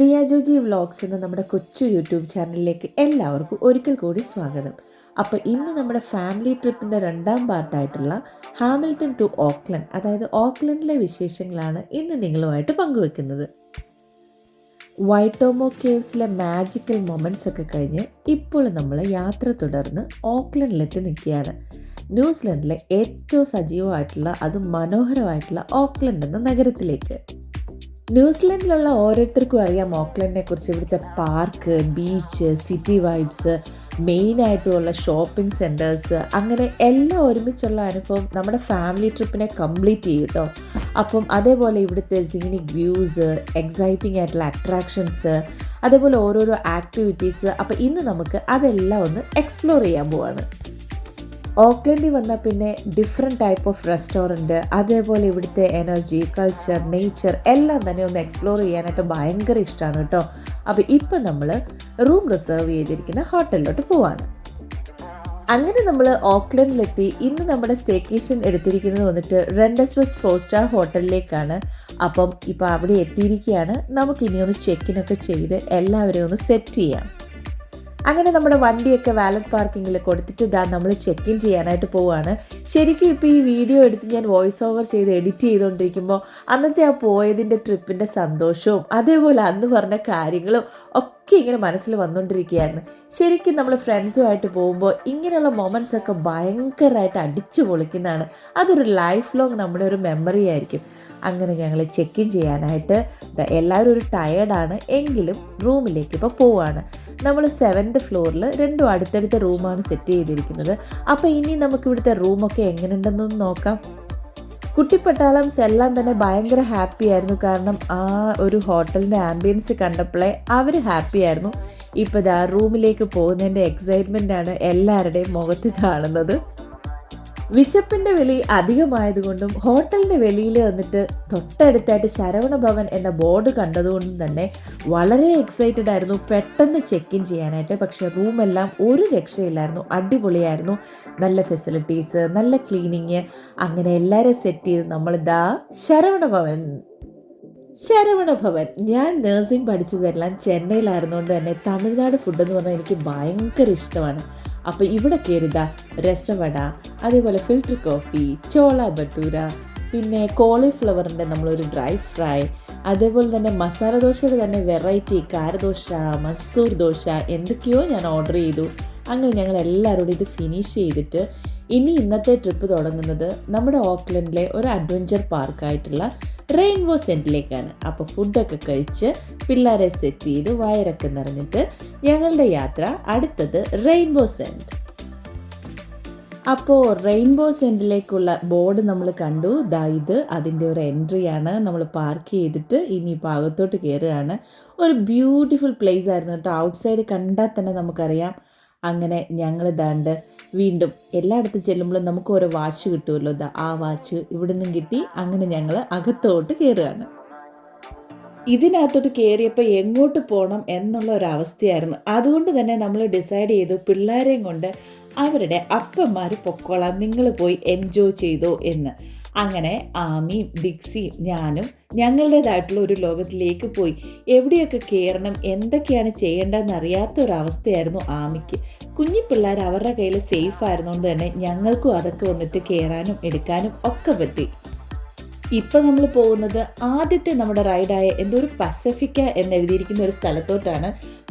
പ്രിയ Joji vlogs എന്ന നമ്മുടെ കൊച്ചു യൂട്യൂബ് ചാനലിലേക്ക് എല്ലാവർക്കും ഒരിക്കൽ കൂടി സ്വാഗതം. അപ്പോൾ ഇന്ന് നമ്മുടെ ഫാമിലി ട്രിപ്പിന്റെ രണ്ടാം പാർട്ടായിട്ടുള്ള ഹാമിൽട്ടൺ ടു ഓക്ലൻഡ് അതായത് ഓക്ലൻഡിലെ വിശേഷങ്ങളാണ് ഇന്ന് നിങ്ങളുമായിട്ട് പങ്കുവെക്കുന്നത്. വൈറ്റോമോ കേവ്സിലെ മാജിക്കൽ മൊമെന്റ്സ് ഒക്കെ കഴിഞ്ഞ് ഇപ്പോൾ നമ്മൾ യാത്ര തുടർന്ന് ഓക്ലൻഡിലെത്തി നിൽക്കുകയാണ്. ന്യൂസിലൻഡിലെ ഏറ്റവും സജീവമായിട്ടുള്ള അതും മനോഹരമായിട്ടുള്ള ഓക്ലൻഡ് എന്ന നഗരത്തിലേക്ക്. ന്യൂസിലൻഡിലുള്ള ഓരോരുത്തർക്കും അറിയാം. ഓക്ലൻഡിനെ കുറിച്ച് ഇവിടുത്തെ പാർക്ക് ബീച്ച് സിറ്റി വൈബ്സ് മെയിനായിട്ടുള്ള ഷോപ്പിംഗ് സെന്റേഴ്സ് അങ്ങനെ എല്ലാം ഒരുമിച്ചുള്ള അനുഭവം നമ്മുടെ ഫാമിലി ട്രിപ്പിനെ കംപ്ലീറ്റ് ചെയ്യും കേട്ടോ അപ്പം അതേപോലെ ഇവിടുത്തെ സീനിക് വ്യൂസ് എക്സൈറ്റിംഗ് ആയിട്ടുള്ള അട്രാക്ഷൻസ് അതേപോലെ ഓരോരോ ആക്ടിവിറ്റീസ് അപ്പോൾ ഇന്ന് നമുക്ക് അതെല്ലാം ഒന്ന് എക്സ്പ്ലോർ ചെയ്യാൻ പോവാണ്. ഓക്ലൻഡിൽ വന്ന പിന്നെ ഡിഫറെന്റ് ടൈപ്പ് ഓഫ് റെസ്റ്റോറന്റ് അതേപോലെ ഇവിടുത്തെ എനർജി കൾച്ചർ നേച്ചർ എല്ലാം തന്നെ ഒന്ന് എക്സ്പ്ലോർ ചെയ്യാനായിട്ട് ഭയങ്കര ഇഷ്ടമാണ് കേട്ടോ. അപ്പോൾ ഇപ്പം നമ്മൾ റൂം റിസർവ് ചെയ്തിരിക്കുന്ന ഹോട്ടലിലോട്ട് പോവാണ്. അങ്ങനെ നമ്മൾ ഓക്ലൻഡിലെത്തി ഇന്ന് നമ്മുടെ സ്റ്റേക്കേഷൻ എടുത്തിരിക്കുന്നത് വന്നിട്ട് റെൻഡസ്വസ് ഫോർ സ്റ്റാർ ഹോട്ടലിലേക്കാണ് അപ്പം ഇപ്പോൾ അവിടെ എത്തിയിരിക്കുകയാണ്. നമുക്കിനി ഒന്ന് ചെക്കിനൊക്കെ ചെയ്ത് എല്ലാവരെയും ഒന്ന് സെറ്റ് ചെയ്യാം. അങ്ങനെ നമ്മുടെ വണ്ടിയൊക്കെ വാലറ്റ് പാർക്കിങ്ങിൽ കൊടുത്തിട്ട് ഇതാ നമ്മൾ ചെക്ക് ഇൻ ചെയ്യാനായിട്ട് പോവുകയാണ് ശരിക്കും ഇപ്പോൾ ഈ വീഡിയോ എടുത്ത് ഞാൻ വോയിസ് ഓവർ ചെയ്ത് എഡിറ്റ് ചെയ്തുകൊണ്ടിരിക്കുമ്പോൾ അന്നത്തെ ആ പോയതിന്റെ ട്രിപ്പിന്റെ സന്തോഷവും അതേപോലെ അന്ന് പറഞ്ഞ കാര്യങ്ങളും ഒക്കെ ഇങ്ങനെ മനസ്സിൽ വന്നുകൊണ്ടിരിക്കുകയായിരുന്നു ശരിക്കും നമ്മൾ ഫ്രണ്ട്സുമായിട്ട് പോകുമ്പോൾ ഇങ്ങനെയുള്ള മൊമെന്റ്സ് ഒക്കെ ഭയങ്കരമായിട്ട് അടിച്ചു പൊളിക്കുന്നതാണ്. അതൊരു ലൈഫ് ലോങ് നമ്മുടെ ഒരു മെമ്മറി ആയിരിക്കും. അങ്ങനെ ഞങ്ങൾ ചെക്ക് ഇൻ ചെയ്യാനായിട്ട് എല്ലാവരും ഒരു ടയേർഡാണ് എങ്കിലും റൂമിലേക്ക് ഇപ്പോൾ പോവാണ്. നമ്മൾ സെവൻത് ഫ്ലോറിൽ രണ്ടും അടുത്തടുത്ത റൂമാണ് സെറ്റ് ചെയ്തിരിക്കുന്നത്. അപ്പോൾ ഇനി നമുക്ക് ഇവിടുത്തെ റൂമൊക്കെ എങ്ങനെയുണ്ടെന്നൊന്ന് നോക്കാം. കുട്ടിപ്പട്ടാളംസ് എല്ലാം തന്നെ ഭയങ്കര ഹാപ്പി ആയിരുന്നു. കാരണം ആ ഒരു ഹോട്ടലിന്റെ ആംബിയൻസ് കണ്ടപ്പോഴേ അവർ ഹാപ്പി ആയിരുന്നു. ഇപ്പോൾ ദാ റൂമിലേക്ക് പോകുന്നതിന്റെ എക്സൈറ്റ്മെന്റ് ആണ് എല്ലാവരുടെയും മുഖത്ത് കാണുന്നത്. വിശപ്പിന്റെ വിളി അധികമായതുകൊണ്ടും ഹോട്ടലിന്റെ വെളിയിൽ വന്നിട്ട് തൊട്ടടുത്തായിട്ട് ശരവണ ഭവൻ എന്ന ബോർഡ് കണ്ടതുകൊണ്ടും തന്നെ വളരെ എക്സൈറ്റഡ് ആയിരുന്നു. പെട്ടെന്ന് ചെക്ക് ഇൻ ചെയ്യാനായിട്ട്. പക്ഷെ റൂമെല്ലാം ഒരു രക്ഷയില്ലായിരുന്നു. അടിപൊളിയായിരുന്നു. നല്ല ഫെസിലിറ്റീസ് നല്ല ക്ലീനിങ് അങ്ങനെ എല്ലാവരെയും സെറ്റ് ചെയ്ത് നമ്മളിതാ ശരവണ ഭവൻ. ശരവണ ഭവൻ. ഞാൻ നേഴ്സിംഗ് പഠിച്ചതെല്ലാം ചെന്നൈയിലായിരുന്നുകൊണ്ട് തന്നെ തമിഴ്നാട് ഫുഡ് എന്ന് പറഞ്ഞാൽ എനിക്ക് ഭയങ്കര ഇഷ്ടമാണ്. അപ്പോൾ ഇവിടെ കയറുക രസവട അതേപോലെ ഫിൽറ്റർ കോഫി ചോള ബത്തൂര പിന്നെ കോളിഫ്ലവറിന്റെ നമ്മളൊരു ഡ്രൈ ഫ്രൈ അതേപോലെ തന്നെ മസാല ദോശയുടെ തന്നെ വെറൈറ്റി കാരദോശ മസൂർ ദോശ എന്തൊക്കെയോ ഞാൻ ഓർഡർ ചെയ്തു. അങ്ങനെ ഞങ്ങൾ എല്ലാവരോടും ഇത് ഫിനിഷ് ചെയ്തിട്ട് ഇനി ഇന്നത്തെ ട്രിപ്പ് തുടങ്ങുന്നത് നമ്മുടെ ഓക്ലൻഡിലെ ഒരു അഡ്വഞ്ചർ പാർക്കായിട്ടുള്ള റെയിൻബോ സെന്റിലേക്കാണ് അപ്പോൾ ഫുഡൊക്കെ കഴിച്ച് പിള്ളേരെ സെറ്റ് ചെയ്ത് വയറൊക്കെ നിറഞ്ഞിട്ട് ഞങ്ങളുടെ യാത്ര അടുത്തത് റെയിൻബോ സെന്റ് അപ്പോൾ റെയിൻബോ സെന്റിലേക്കുള്ള ബോർഡ് നമ്മൾ കണ്ടു. ദാ ഇത് അതിന്റെ ഒരു എൻട്രിയാണ് നമ്മൾ പാർക്ക് ചെയ്തിട്ട് ഇനി ഭാഗത്തോട്ട് കയറുകയാണ്. ഒരു ബ്യൂട്ടിഫുൾ പ്ലേസ് ആയിരുന്നു കേട്ടോ. ഔട്ട്സൈഡ് കണ്ടാൽ തന്നെ നമുക്കറിയാം. അങ്ങനെ ഞങ്ങൾ ദാണ്ട് വീണ്ടും എല്ലായിടത്തും ചെല്ലുമ്പോഴും നമുക്ക് ഓരോ വാച്ച് കിട്ടുമല്ലോ. ആ വാച്ച് ഇവിടെ നിന്നും കിട്ടി അങ്ങനെ ഞങ്ങൾ അകത്തോട്ട് കയറുകയാണ്. ഇതിനകത്തോട്ട് കയറിയപ്പോൾ എങ്ങോട്ട് പോകണം എന്നുള്ള ഒരു അവസ്ഥയായിരുന്നു. അതുകൊണ്ട് തന്നെ നമ്മൾ ഡിസൈഡ് ചെയ്തു പിള്ളേരെയും കൊണ്ട് അവരുടെ അപ്പന്മാർ പൊക്കോളാം നിങ്ങൾ പോയി എൻജോയ് ചെയ്തോ എന്ന്. അങ്ങനെ ആമിയും ഡിക്സിയും ഞാനും ഞങ്ങളുടേതായിട്ടുള്ള ഒരു ലോകത്തിലേക്ക് പോയി. എവിടെയൊക്കെ കയറണം എന്തൊക്കെയാണ് ചെയ്യേണ്ടതെന്ന് അറിയാത്ത ഒരു അവസ്ഥയായിരുന്നു ആമിക്ക്. കുഞ്ഞു പിള്ളേർ അവരുടെ കയ്യിൽ സേഫ് ആയിരുന്നുകൊണ്ട് തന്നെ ഞങ്ങൾക്കും അതൊക്കെ വന്നിട്ട് കയറാനും എടുക്കാനും ഒക്കെ പറ്റി. ഇപ്പം നമ്മൾ പോകുന്നത് ആദ്യത്തെ നമ്മുടെ റൈഡായ എന്തോ ഒരു പസഫിക്ക എന്ന് എഴുതിയിരിക്കുന്ന ഒരു സ്ഥലത്തോട്ടാണ്.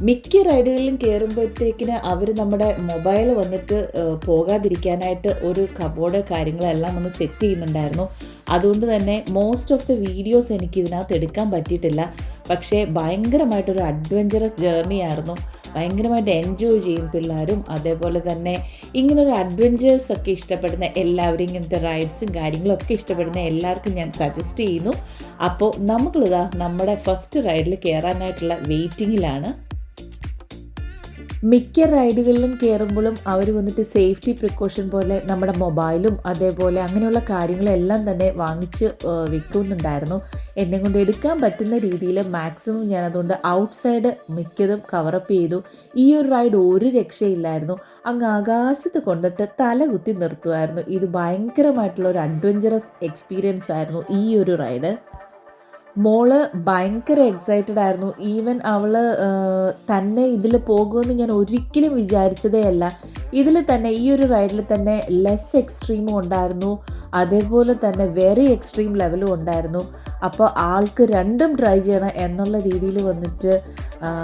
മിക്ക റൈഡുകളിലും കയറുമ്പോഴത്തേക്കിന് അവർ നമ്മുടെ മൊബൈൽ വന്നിട്ട് പോകാതിരിക്കാനായിട്ട് ഒരു കബോർഡ് കാര്യങ്ങളെല്ലാം ഒന്ന് സെറ്റ് ചെയ്യുന്നുണ്ടായിരുന്നു. അതുകൊണ്ട് തന്നെ മോസ്റ്റ് ഓഫ് ദ വീഡിയോസ് എനിക്ക് ഇതിനകത്ത് എടുക്കാൻ പറ്റിയിട്ടില്ല. പക്ഷേ ഭയങ്കരമായിട്ടൊരു അഡ്വഞ്ചറസ് ജേർണി ആയിരുന്നു. ഭയങ്കരമായിട്ട് എൻജോയ് ചെയ്യും പിള്ളേരും. അതേപോലെ തന്നെ ഇങ്ങനൊരു അഡ്വഞ്ചേഴ്സ് ഒക്കെ ഇഷ്ടപ്പെടുന്ന എല്ലാവരും ഇങ്ങനത്തെ റൈഡ്സും കാര്യങ്ങളും ഒക്കെ ഇഷ്ടപ്പെടുന്ന എല്ലാവർക്കും ഞാൻ സജസ്റ്റ് ചെയ്യുന്നു. അപ്പോൾ നമ്മളിതാ നമ്മുടെ ഫസ്റ്റ് റൈഡിൽ കയറാനായിട്ടുള്ള വെയിറ്റിങ്ങിലാണ് മിക്ക റൈഡുകളിലും കയറുമ്പോഴും അവർ വന്നിട്ട് സേഫ്റ്റി പ്രിക്കോഷൻ പോലെ നമ്മുടെ മൊബൈലും അതേപോലെ അങ്ങനെയുള്ള കാര്യങ്ങളെല്ലാം തന്നെ വാങ്ങിച്ച് വിൽക്കുന്നുണ്ടായിരുന്നു. എന്നെ കൊണ്ട് എടുക്കാൻ പറ്റുന്ന രീതിയിൽ മാക്സിമം ഞാൻ അതുകൊണ്ട് ഔട്ട്സൈഡ് മിക്കതും കവറപ്പ് ചെയ്തു. ഈ ഒരു റൈഡ് ഒരു രക്ഷയില്ലായിരുന്നു. അങ്ങ് ആകാശത്ത് കൊണ്ടിട്ട് തല കുത്തി നിർത്തുമായിരുന്നു ഇത് ഭയങ്കരമായിട്ടുള്ള ഒരു അഡ്വഞ്ചറസ് എക്സ്പീരിയൻസ് ആയിരുന്നു ഈ ഒരു റൈഡ്. മോൾ ഭയങ്കര എക്സൈറ്റഡ് ആയിരുന്നു. ഈവൻ അവൾ തന്നെ ഇതിൽ പോകുമെന്ന് ഞാൻ ഒരിക്കലും വിചാരിച്ചതേ അല്ല ഇതിൽ തന്നെ ഈ ഒരു റൈഡിൽ തന്നെ ലെസ് എക്സ്ട്രീമും ഉണ്ടായിരുന്നു. അതേപോലെ തന്നെ വെരി എക്സ്ട്രീം ലെവലും ഉണ്ടായിരുന്നു. അപ്പോൾ ആൾക്ക് രണ്ടും ട്രൈ ചെയ്യണം എന്നുള്ള രീതിയിൽ വന്നിട്ട്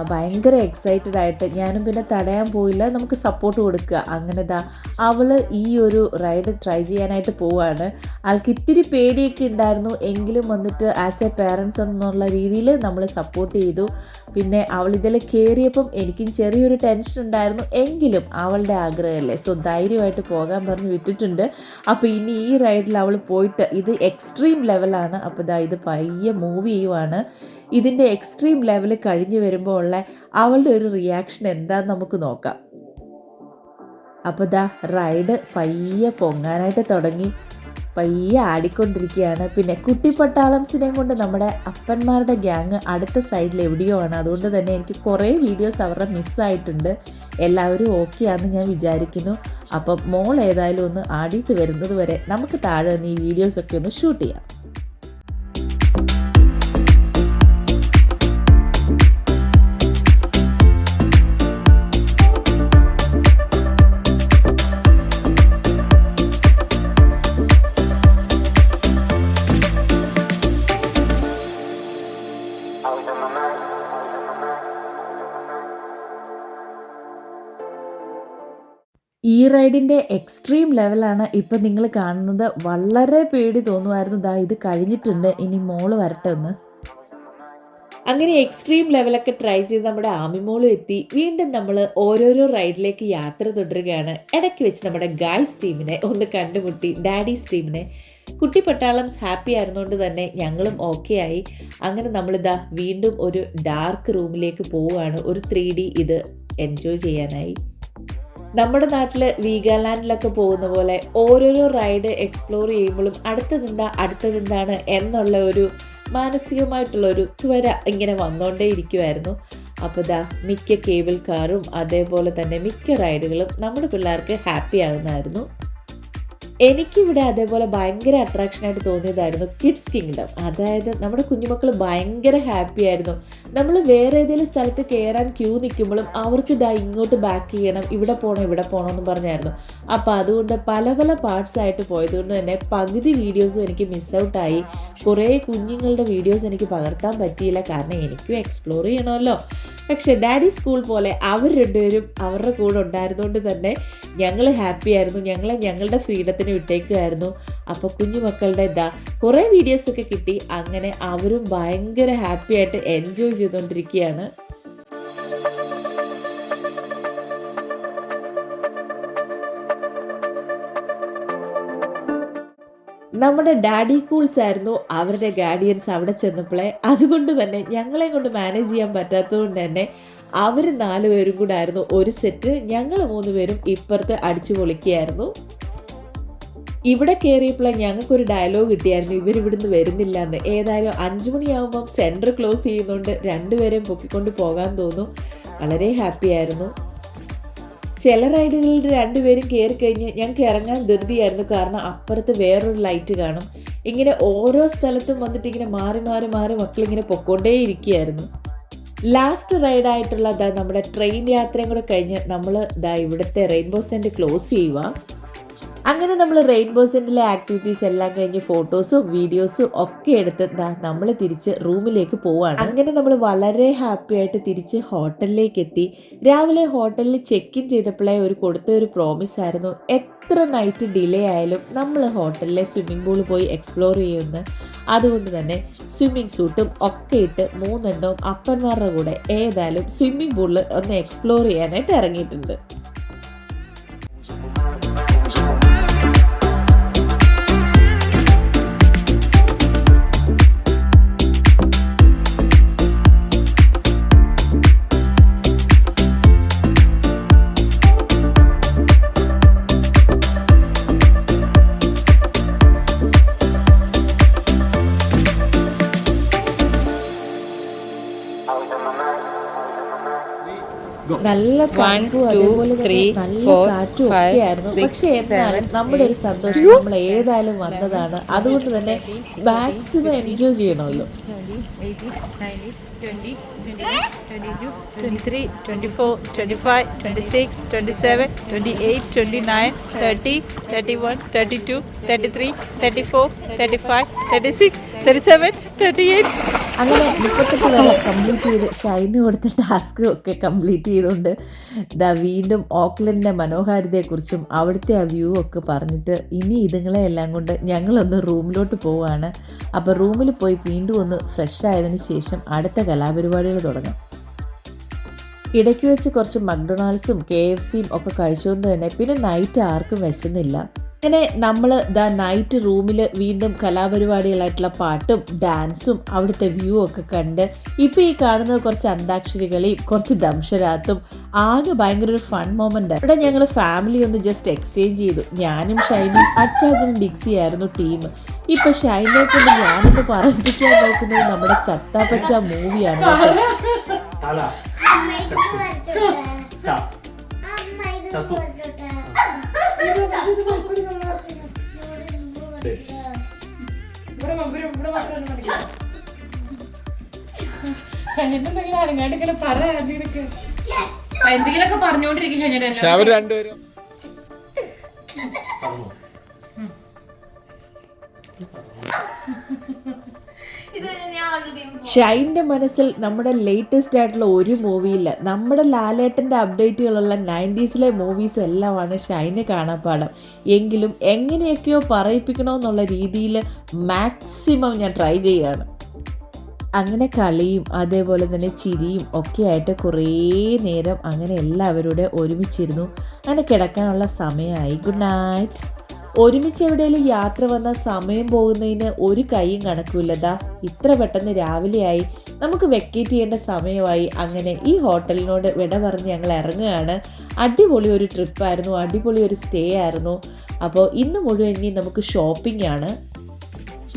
ഭയങ്കര എക്സൈറ്റഡ് ആയിട്ട് ഞാനും പിന്നെ തടയാൻ പോയില്ല നമുക്ക് സപ്പോർട്ട് കൊടുക്കുക. അങ്ങനെ ഇതാ അവൾ ഈ ഒരു റൈഡ് ട്രൈ ചെയ്യാനായിട്ട് പോവാണ്. ആൾക്ക് ഇത്തിരി പേടിയൊക്കെ ഉണ്ടായിരുന്നു. എങ്കിലും വന്നിട്ട് ആസ് എ പേരൻസ് എന്നുള്ള രീതിയിൽ നമ്മൾ സപ്പോർട്ട് ചെയ്തു. പിന്നെ അവൾ ഇതിൽ കയറിയപ്പം എനിക്കും ചെറിയൊരു ടെൻഷൻ ഉണ്ടായിരുന്നു. എങ്കിലും അവളുടെ ആഗ്രഹമല്ലേ? സോ ധൈര്യമായിട്ട് പോകാൻ പറഞ്ഞ് വിട്ടിട്ടുണ്ട്. അപ്പോൾ ഇനി ഈ റൈഡിൽ അവൾ പോയിട്ട് ഇത് എക്സ്ട്രീം ലെവലാണ് അപ്പോൾ ഇതാ ഇത് പയ്യെ മൂവ് ചെയ്യുവാണ്. ഇതിന്റെ എക്സ്ട്രീം ലെവൽ കഴിഞ്ഞ് വരുമ്പോൾ ഉള്ള അവളുടെ ഒരു റിയാക്ഷൻ എന്താന്ന് നമുക്ക് നോക്കാം. അപ്പോൾ ദാ റൈഡ് പയ്യെ പൊങ്ങാനായിട്ട് തുടങ്ങി. പയ്യെ ആടിക്കൊണ്ടിരിക്കുകയാണ്. പിന്നെ കുട്ടിപ്പട്ടാളംസിനെയും കൊണ്ട് നമ്മുടെ അപ്പന്മാരുടെ ഗ്യാങ് അടുത്ത സൈഡിൽ എവിടെയോ ആണ്. അതുകൊണ്ട് തന്നെ എനിക്ക് കുറേ വീഡിയോസ് അവരുടെ മിസ്സായിട്ടുണ്ട് എല്ലാവരും ഓക്കെ ആണെന്ന് ഞാൻ വിചാരിക്കുന്നു. അപ്പം മോൾ ഏതായാലും ഒന്ന് ആടിയിട്ട് വരുന്നത് വരെ നമുക്ക് താഴെ നിന്ന് ഈ വീഡിയോസൊക്കെ ഒന്ന് ഷൂട്ട് ചെയ്യാം. ഈ റൈഡിന്റെ എക്സ്ട്രീം ലെവലാണ് ഇപ്പം നിങ്ങൾ കാണുന്നത്. വളരെ പേടി തോന്നുമായിരുന്നു. ദാ ഇത് കഴിഞ്ഞിട്ടുണ്ട്. ഇനി മോൾ വരട്ടെ ഒന്ന്. അങ്ങനെ എക്സ്ട്രീം ലെവലൊക്കെ ട്രൈ ചെയ്ത് നമ്മുടെ ആമിമോളും എത്തി. വീണ്ടും നമ്മൾ ഓരോരോ റൈഡിലേക്ക് യാത്ര തുടരുകയാണ്. ഇടയ്ക്ക് വെച്ച് നമ്മുടെ ഗായ്സ് ടീമിനെ ഒന്ന് കണ്ടുമുട്ടി. ഡാഡീസ് ടീമിനെ. കുട്ടി പട്ടാളംസ് ഹാപ്പി ആയിരുന്നുകൊണ്ട് തന്നെ ഞങ്ങളും ഓക്കെ ആയി. അങ്ങനെ നമ്മളിതാ വീണ്ടും ഒരു ഡാർക്ക് റൂമിലേക്ക് പോവുകയാണ്. ഒരു ത്രീ ഇത് എൻജോയ് ചെയ്യാനായി. നമ്മുടെ നാട്ടിൽ വീഗാലാൻഡിലൊക്കെ പോകുന്ന പോലെ ഓരോരോ റൈഡ് എക്സ്പ്ലോർ ചെയ്യുമ്പോഴും അടുത്തതെന്താ അടുത്തതെന്താണ് എന്നുള്ള ഒരു മാനസികമായിട്ടുള്ള ഒരു ത്വര ഇങ്ങനെ വന്നുകൊണ്ടേ ഇരിക്കുമായിരുന്നു അപ്പോൾ ദാ മിക്ക കേബിൾ കാറും അതേപോലെ തന്നെ മിക്ക റൈഡുകളും നമ്മുടെ പിള്ളേർക്ക് ഹാപ്പി ആകുന്നതായിരുന്നു എനിക്കിവിടെ അതേപോലെ ഭയങ്കര അട്രാക്ഷനായിട്ട് തോന്നിയതായിരുന്നു കിഡ്സ് കിങ്ഡം അതായത് നമ്മുടെ കുഞ്ഞുമക്കൾ ഭയങ്കര ഹാപ്പി ആയിരുന്നു. നമ്മൾ വേറെ ഏതെങ്കിലും സ്ഥലത്ത് കയറാൻ ക്യൂ നിൽക്കുമ്പോഴും അവർക്ക് ഇതാ ഇങ്ങോട്ട് ബാക്ക് ചെയ്യണം ഇവിടെ പോകണം ഇവിടെ പോകണം എന്ന് പറഞ്ഞായിരുന്നു. അപ്പോൾ അതുകൊണ്ട് പല പല പാർട്സ് ആയിട്ട് പോയതുകൊണ്ട് തന്നെ പകുതി വീഡിയോസും എനിക്ക് മിസ് ഔട്ടായി കുറേ കുഞ്ഞുങ്ങളുടെ വീഡിയോസ് എനിക്ക് പകർത്താൻ പറ്റിയില്ല. കാരണം എനിക്കും എക്സ്പ്ലോർ ചെയ്യണമല്ലോ. പക്ഷേ ഡാഡി സ്കൂൾ പോലെ അവർ രണ്ടുപേരും അവരുടെ കൂടെ ഉണ്ടായിരുന്നുകൊണ്ട് തന്നെ ഞങ്ങൾ ഹാപ്പി ആയിരുന്നു. ഞങ്ങളെ ഞങ്ങളുടെ ഫ്രീഡത്തിന് വിട്ടേക്കുമായിരുന്നു അപ്പോൾ കുഞ്ഞു മക്കളുടെ എന്താ കുറേ വീഡിയോസൊക്കെ കിട്ടി. അങ്ങനെ അവരും ഭയങ്കര ഹാപ്പി ആയിട്ട് എൻജോയ് ചെയ്തുകൊണ്ടിരിക്കുകയാണ് നമ്മുടെ ഡാഡി കൂൾസ് ആയിരുന്നു അവരുടെ ഗാർഡിയൻസ് അവിടെ ചെന്നപ്പോഴേ അതുകൊണ്ട് തന്നെ ഞങ്ങളെ കൊണ്ട് മാനേജ് ചെയ്യാൻ പറ്റാത്തതുകൊണ്ട് തന്നെ അവർ നാലുപേരും കൂടെ ആയിരുന്നു. ഒരു സെറ്റ് ഞങ്ങൾ മൂന്ന് പേരും ഇപ്പുറത്ത് അടിച്ചു പൊളിക്കുകയായിരുന്നു. ഇവിടെ കയറിയപ്പോൾ ഞങ്ങൾക്കൊരു ഡയലോഗ് കിട്ടിയായിരുന്നു. ഇവർ ഇവിടുന്ന് വരുന്നില്ല എന്ന് ഏതായാലും അഞ്ചു മണിയാകുമ്പം സെന്റർ ക്ലോസ് ചെയ്യുന്നതുകൊണ്ട് രണ്ടുപേരെയും പൊക്കിക്കൊണ്ട് പോകാൻ തോന്നും. വളരെ ഹാപ്പി ആയിരുന്നു. ചില റൈഡുകളിൽ രണ്ടുപേരും കയറി കഴിഞ്ഞ് ഞങ്ങൾക്ക് ഇറങ്ങാൻ ധൃതിയായിരുന്നു. കാരണം അപ്പുറത്ത് വേറൊരു ലൈറ്റ് കാണും. ഇങ്ങനെ ഓരോ സ്ഥലത്തും വന്നിട്ട് ഇങ്ങനെ മാറി മാറി മാറി മക്കളിങ്ങനെ പൊക്കോണ്ടേ ഇരിക്കുകയായിരുന്നു ലാസ്റ്റ് റൈഡായിട്ടുള്ള നമ്മുടെ ട്രെയിൻ യാത്രയും കൂടെ കഴിഞ്ഞ് നമ്മൾ ദാ ഇവിടുത്തെ റെയിൻബോ സെന്റ് ക്ലോസ് ചെയ്യുക അങ്ങനെ നമ്മൾ റെയിൻബോ സെന്റിലെ ആക്ടിവിറ്റീസ് എല്ലാം കഴിഞ്ഞ് ഫോട്ടോസും വീഡിയോസും ഒക്കെ എടുത്ത് നമ്മൾ തിരിച്ച് റൂമിലേക്ക് പോവാണ്. അങ്ങനെ നമ്മൾ വളരെ ഹാപ്പി ആയിട്ട് തിരിച്ച് ഹോട്ടലിലേക്ക് എത്തി. രാവിലെ ഹോട്ടലിൽ ചെക്ക് ഇൻ ചെയ്തപ്പോഴേ ഒരു കൊടുത്ത ഒരു പ്രോമിസ് ആയിരുന്നു. എത്ര നൈറ്റ് ഡിലേ ആയാലും നമ്മൾ ഹോട്ടലിലെ സ്വിമ്മിംഗ് പൂൾ പോയി എക്സ്പ്ലോർ ചെയ്യുമെന്ന് അതുകൊണ്ട് തന്നെ സ്വിമ്മിംഗ് സൂട്ടും ഒക്കെ ഇട്ട് മൂന്നെണ്ണവും അപ്പന്മാരുടെ കൂടെ ഏതായാലും സ്വിമ്മിംഗ് പൂളിൽ ഒന്ന് എക്സ്പ്ലോർ ചെയ്യാനായിട്ട് ഇറങ്ങിയിട്ടുണ്ട്. ആയിരുന്നു. six, പക്ഷെ എന്നാലും നമ്മുടെ ഒരു സന്തോഷം നമ്മൾ ഏതായാലും വന്നതാണ്. അതുകൊണ്ട് തന്നെ മാക്സിമം എൻജോയ് ചെയ്യണമല്ലോ. 20, 21, 22, 23, 24, 25, 26, 27, 28, 29, 30, 31, 32, 33, 34, 35, 36, 37, 38. അങ്ങനെ മുപ്പത്തെട്ട് കംപ്ലീറ്റ് ചെയ്ത് ഷൈന് കൊടുത്ത ടാസ്ക് ഒക്കെ കംപ്ലീറ്റ് ചെയ്തുകൊണ്ട് ദാ വീണ്ടും ഓക്ലൻഡിന്റെ മനോഹാരിതയെക്കുറിച്ചും അവിടുത്തെ ആ വ്യൂ ഒക്കെ പറഞ്ഞിട്ട് ഇനി ഇതുങ്ങളെ എല്ലാം കൊണ്ട് ഞങ്ങളൊന്ന് റൂമിലോട്ട് പോവുകയാണ്. അപ്പോൾ റൂമിൽ പോയി വീണ്ടും ഒന്ന് ഫ്രഷ് ആയതിനു ശേഷം അടുത്ത കലാപരിപാടികൾ തുടങ്ങും. ഇടയ്ക്ക് വെച്ച് കുറച്ച് മക്ഡൊണാൾഡ്സും കെ എഫ് സിയും ഒക്കെ കഴിച്ചുകൊണ്ട് തന്നെ പിന്നെ നൈറ്റ് ആർക്കും വിശന്നില്ല. അങ്ങനെ നമ്മൾ ദ നൈറ്റ് റൂമിൽ വീണ്ടും കലാപരിപാടികളായിട്ടുള്ള പാട്ടും ഡാൻസും അവിടുത്തെ വ്യൂ ഒക്കെ കണ്ട് ഇപ്പോൾ ഈ കാണുന്നത് കുറച്ച് അന്താക്ഷരികളെയും കുറച്ച് ദംശരാത്തും ആകെ ഭയങ്കര ഒരു ഫൺ മൊമെന്റ് ഇവിടെ ഞങ്ങൾ ഫാമിലി ഒന്ന് ജസ്റ്റ് എക്സ്ചേഞ്ച് ചെയ്തു. ഞാനും ഷൈനും അച്ചാച്ചനും ഡിക്സി ആയിരുന്നു ടീം ഇപ്പൊ ഷൈനെ കൊണ്ട് ഞാനൊന്ന് പറയിപ്പിക്കാൻ നോക്കുന്നത് നമ്മുടെ ചത്താപ്പച്ച മൂവിയാണ് കേട്ടോ. ചത്തു. ദേ. എന്തെങ്കിലും അനങ്ങാണ്ട് ഇങ്ങനെ പറ എന്തെങ്കിലുമൊക്കെ പറഞ്ഞുകൊണ്ടിരിക്കും ശനിയുടെ പക്ഷെ അവർ രണ്ടുപേരും. ഷൈന്റെ മനസ്സിൽ നമ്മുടെ ലേറ്റസ്റ്റ് ആയിട്ടുള്ള ഒരു മൂവിയില്ല നമ്മുടെ ലാലേട്ടന്റെ അപ്ഡേറ്റുകളുള്ള നയന്റീസിലെ മൂവീസ് എല്ലാമാണ് ഷൈന് കാണാപ്പാടം എങ്കിലും എങ്ങനെയൊക്കെയോ പറയിപ്പിക്കണമെന്നുള്ള രീതിയിൽ മാക്സിമം ഞാൻ ട്രൈ ചെയ്യുകയാണ്. അങ്ങനെ കളിയും അതേപോലെ തന്നെ ചിരിയും ഒക്കെ ആയിട്ട് കുറേ നേരം അങ്ങനെ എല്ലാവരുടെ ഒരുമിച്ചിരുന്നു. അങ്ങനെ കിടക്കാനുള്ള സമയമായി. ഗുഡ് നൈറ്റ് ഒരുമിച്ച് എവിടെയെങ്കിലും യാത്ര വന്ന സമയം പോകുന്നതിന് ഒരു കൈയും കണക്കുമില്ലതാ ഇത്ര പെട്ടെന്ന് രാവിലെയായി. നമുക്ക് വെക്കേറ്റ് ചെയ്യേണ്ട സമയമായി. അങ്ങനെ ഈ ഹോട്ടലിനോട് വിട പറഞ്ഞ് ഞങ്ങൾ ഇറങ്ങുകയാണ്. അടിപൊളി ഒരു ട്രിപ്പായിരുന്നു അടിപൊളി ഒരു സ്റ്റേ ആയിരുന്നു. അപ്പോൾ ഇന്ന് മുഴുവൻ ഇനി നമുക്ക് ഷോപ്പിംഗ് ആണ്.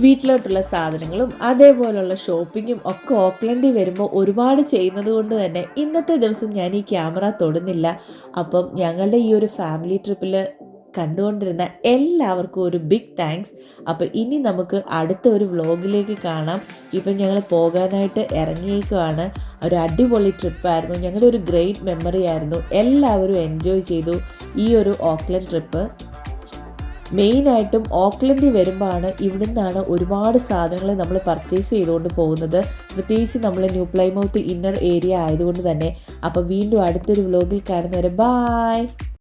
വീട്ടിലോട്ടുള്ള സാധനങ്ങളും അതേപോലുള്ള ഷോപ്പിങ്ങും ഒക്കെ ഓക്ലൻഡിൽ വരുമ്പോൾ ഒരുപാട് ചെയ്യുന്നത് കൊണ്ട് തന്നെ ഇന്നത്തെ ദിവസം ഞാൻ ഈ ക്യാമറ തൊടുന്നില്ല. അപ്പം ഞങ്ങളുടെ ഈ ഒരു ഫാമിലി ട്രിപ്പിൽ കണ്ടുകൊണ്ടിരുന്ന എല്ലാവർക്കും ഒരു ബിഗ് താങ്ക്സ് അപ്പോൾ ഇനി നമുക്ക് അടുത്ത ഒരു വ്ളോഗിലേക്ക് കാണാം. ഇപ്പം ഞങ്ങൾ പോകാനായിട്ട് ഇറങ്ങിയേക്കുവാണ്. ഒരു അടിപൊളി ട്രിപ്പായിരുന്നു ഞങ്ങളുടെ ഒരു ഗ്രേറ്റ് മെമ്മറി ആയിരുന്നു. എല്ലാവരും എൻജോയ് ചെയ്തു ഈ ഒരു ഓക്ലൻഡ് ട്രിപ്പ് മെയിനായിട്ടും ഓക്ലൻഡിൽ വരുമ്പോഴാണ് ഇവിടെ നിന്നാണ് ഒരുപാട് സാധനങ്ങൾ നമ്മൾ പർച്ചേസ് ചെയ്തുകൊണ്ട് പോകുന്നത്. പ്രത്യേകിച്ച് നമ്മൾ ന്യൂ പ്ലൈമൗത്ത് ഇന്നർ ഏരിയ ആയതുകൊണ്ട് തന്നെ. അപ്പോൾ വീണ്ടും അടുത്തൊരു വ്ലോഗിൽ കാണുന്നവരെ ബായ്